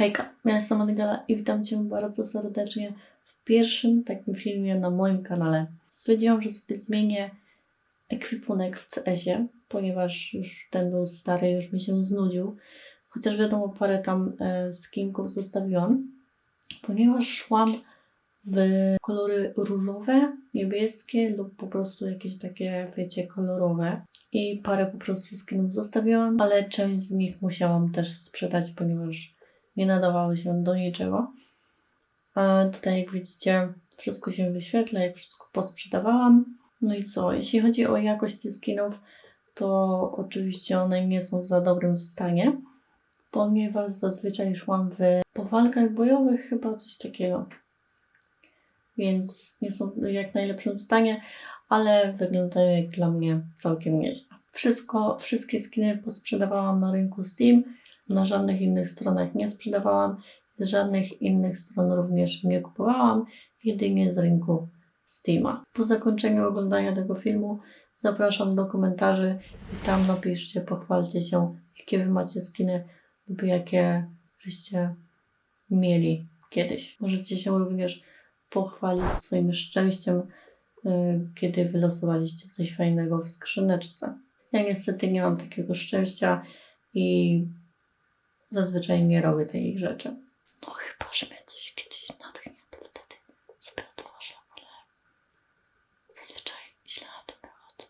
Hejka, ja jestem Adygala i witam Cię bardzo serdecznie w pierwszym takim filmie na moim kanale. Stwierdziłam, że sobie zmienię ekwipunek w CS-ie, ponieważ już ten był stary, już mi się znudził. Chociaż wiadomo, parę tam e, skinków zostawiłam, ponieważ szłam w kolory różowe, niebieskie lub po prostu jakieś takie, wiecie, kolorowe. I parę po prostu skinów zostawiłam, ale część z nich musiałam też sprzedać, ponieważ nie nadawały się do niczego. A tutaj, jak widzicie, wszystko się wyświetla, jak wszystko posprzedawałam. No i co? Jeśli chodzi o jakość tych skinów, to oczywiście one nie są w za dobrym stanie, ponieważ zazwyczaj szłam w po walkach bojowych chyba coś takiego. Więc nie są w jak najlepszym stanie, ale wyglądają jak dla mnie całkiem nieźle. Wszystko, wszystkie skiny posprzedawałam na rynku Steam, na żadnych innych stronach nie sprzedawałam, z żadnych innych stron również nie kupowałam, jedynie z rynku Steama. Po zakończeniu oglądania tego filmu zapraszam do komentarzy i tam napiszcie, pochwalcie się, jakie wy macie skiny lub jakie żeście mieli kiedyś. Możecie się również pochwalić swoim szczęściem, y, kiedy wylosowaliście coś fajnego w skrzyneczce. Ja niestety nie mam takiego szczęścia i zazwyczaj nie robię takich rzeczy. No chyba, że mnie coś kiedyś natchnie, to wtedy sobie otworzę, ale zazwyczaj źle na tym wychodzę.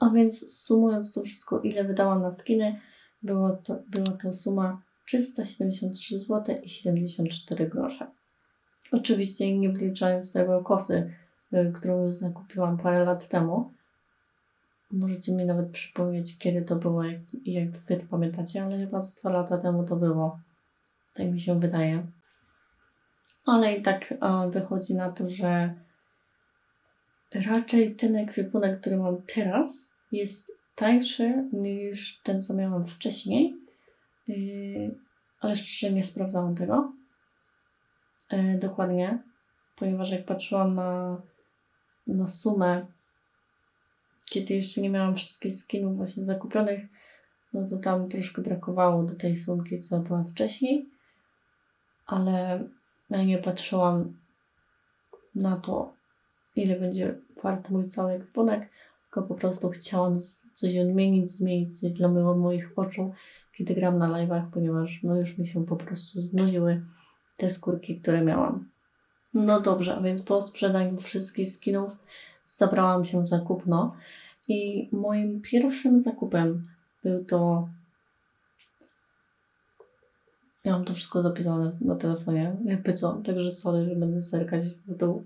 A więc sumując to wszystko, ile wydałam na skiny, było to, była to suma 373 zł i 74 grosze. Oczywiście nie wliczając tego kosy, y, którą już zakupiłam parę lat temu. Możecie mi nawet przypomnieć, kiedy to było, jak, jak wy to pamiętacie, ale chyba z dwa lata temu to było. Tak mi się wydaje. Ale i tak e, wychodzi na to, że raczej ten ekwipunek, który mam teraz, jest tańszy niż ten, co miałam wcześniej. Yy, ale szczerze nie sprawdzałam tego e, dokładnie, ponieważ jak patrzyłam na, na sumę, kiedy jeszcze nie miałam wszystkich skinów właśnie zakupionych, no to tam troszkę brakowało do tej sumki, co była wcześniej, ale ja nie patrzyłam na to, ile będzie wart mój cały ekwipunek, tylko po prostu chciałam coś odmienić, zmienić coś dla mo- moich oczu, kiedy gram na live'ach, ponieważ no już mi się po prostu znudziły te skórki, które miałam. No dobrze, a więc po sprzedaniu wszystkich skinów zabrałam się za kupno i moim pierwszym zakupem był to ja mam to wszystko zapisane na telefonie, jakby co, także sorry, że będę zerkać w dół.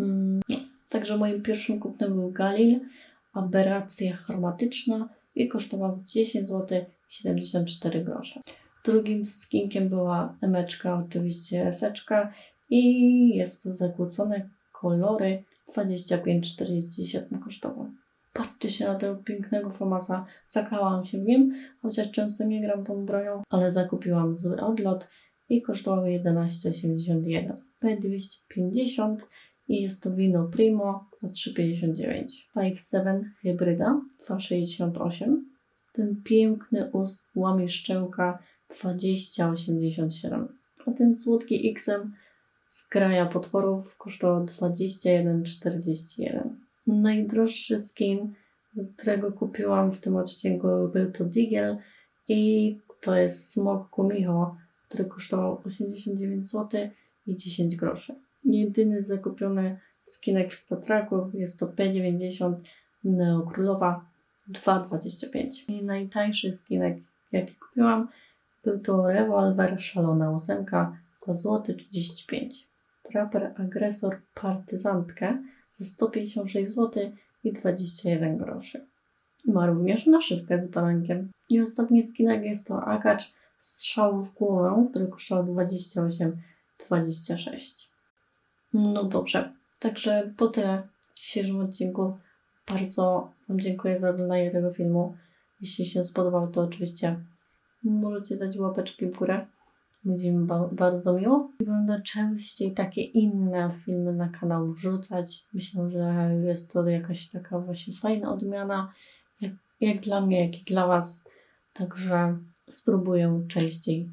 Mm. Także moim pierwszym kupnem był Galil, aberracja chromatyczna i kosztował 10 zł 74 grosze. Drugim skinkiem była emeczka, oczywiście eseczka i jest to zakłócone kolory 25,47 kosztował. Patrzcie się na tego pięknego famasa. Zakałam się w nim, chociaż często nie gram tą bronią, ale zakupiłam zły odlot i kosztowały 11,71. P250 i jest to wino Primo za 3,59. 5,7 hybryda 2,68. Ten piękny ust łamie szczęka 20,87. A ten słodki XM z kraja potworów kosztował 21,41. Najdroższy skin, którego kupiłam w tym odcinku był to Digel i to jest Smok Kumiho, który kosztował 89 zł i 10 groszy. Jedyny zakupiony skinek w Statraku jest to P90 Neo Królowa 2,25. I najtańszy skinek, jaki kupiłam, był to rewolwer Szalona ósemka za złoty 35. Trapper Agresor Partyzantkę za 156 zł i 21 groszy. Ma również naszywkę z balankiem. I ostatni skinek jest to akacz strzału w głowę, który kosztował 28,26. No dobrze, także to tyle w dzisiejszym odcinku. Bardzo Wam dziękuję za oglądanie tego filmu. Jeśli się spodobał, to oczywiście możecie dać łapeczki w górę. Będzie mi ba- bardzo miło. I będę częściej takie inne filmy na kanał wrzucać. Myślę, że jest to jakaś taka właśnie fajna odmiana, jak, jak dla mnie, jak i dla Was. Także spróbuję częściej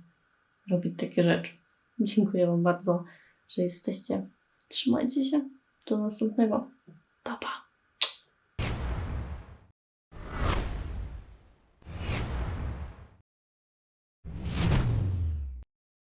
robić takie rzeczy. Dziękuję Wam bardzo, że jesteście. Trzymajcie się. Do następnego. Pa, pa.